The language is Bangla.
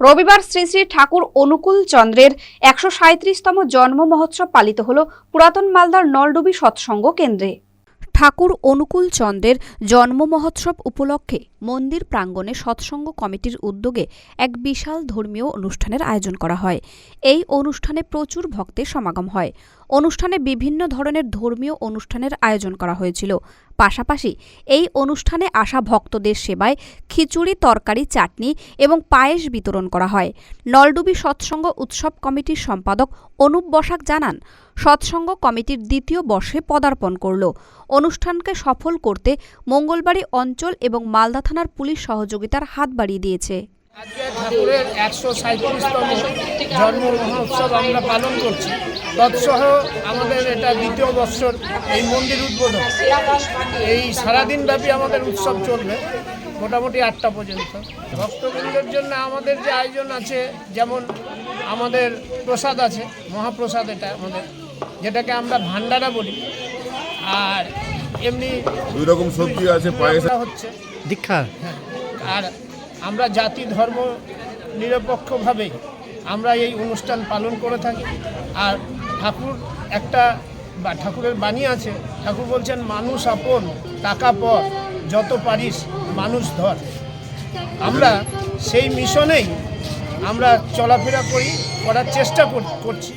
রবিবার শ্রী শ্রী ঠাকুর অনুকূল চন্দ্রের একশো সাঁত্রিশতম জন্ম মহোৎসব পালিত হল পুরাতন মালদার নলডুবি সৎসঙ্গ কেন্দ্রে। ঠাকুর অনুকূল চন্দ্রের জন্ম মহোৎসব উপলক্ষে মন্দির প্রাঙ্গণে সৎসঙ্গ কমিটির উদ্যোগে এক বিশাল ধর্মীয় অনুষ্ঠানের আয়োজন করা হয়। এই অনুষ্ঠানে প্রচুর ভক্তের সমাগম হয়। অনুষ্ঠানে বিভিন্ন ধরনের ধর্মীয় অনুষ্ঠানের আয়োজন করা হয়েছিল। পাশাপাশি এই অনুষ্ঠানে আসা ভক্তদের সেবায় খিচুড়ি, তরকারি, চাটনি এবং পায়েস বিতরণ করা হয়। নলডুবি সৎসঙ্গ উৎসব কমিটির সম্পাদক অনুপ বসাক জানান সৎসঙ্গ কমিটির দ্বিতীয় বর্ষে পদার্পণ করল। অনুষ্ঠানকে সফল করতে মঙ্গলবাড়ি অঞ্চল এবং মালদা থানার পুলিশ সহযোগিতার হাত বাড়িয়ে দিয়েছে। ঠাকুরের একশো সাঁত্রিশতম জন্ম মহোৎসব আমরা পালন করছি। তৎসহ আমাদের এটা দ্বিতীয় বৎসর এই মন্দির উদ্বোধন। এই সারাদিন ব্যাপী আমাদের উৎসব চলবে, মোটামুটি আটটা পর্যন্ত। ভক্তবৃন্দের জন্য আমাদের যে আয়োজন আছে, যেমন আমাদের প্রসাদ আছে, মহাপ্রসাদ এটা আমাদের। যেটাকে আমরা ভান্ডারা বলি। আর এমনি দুই রকম সবজি আছে পায়েস হচ্ছে। দীক্ষা। হ্যাঁ, আর আমরা জাতি ধর্ম নিরপেক্ষভাবে আমরা এই অনুষ্ঠান পালন করে থাকি। আর ঠাকুর একটা বা ঠাকুরের বাণী আছে ঠাকুর বলছেন মানুষ আপন টাকা পর যত পারিস মানুষ ধর। আমরা সেই মিশনেই আমরা চলাফেরা করি করার চেষ্টা কর- করছি।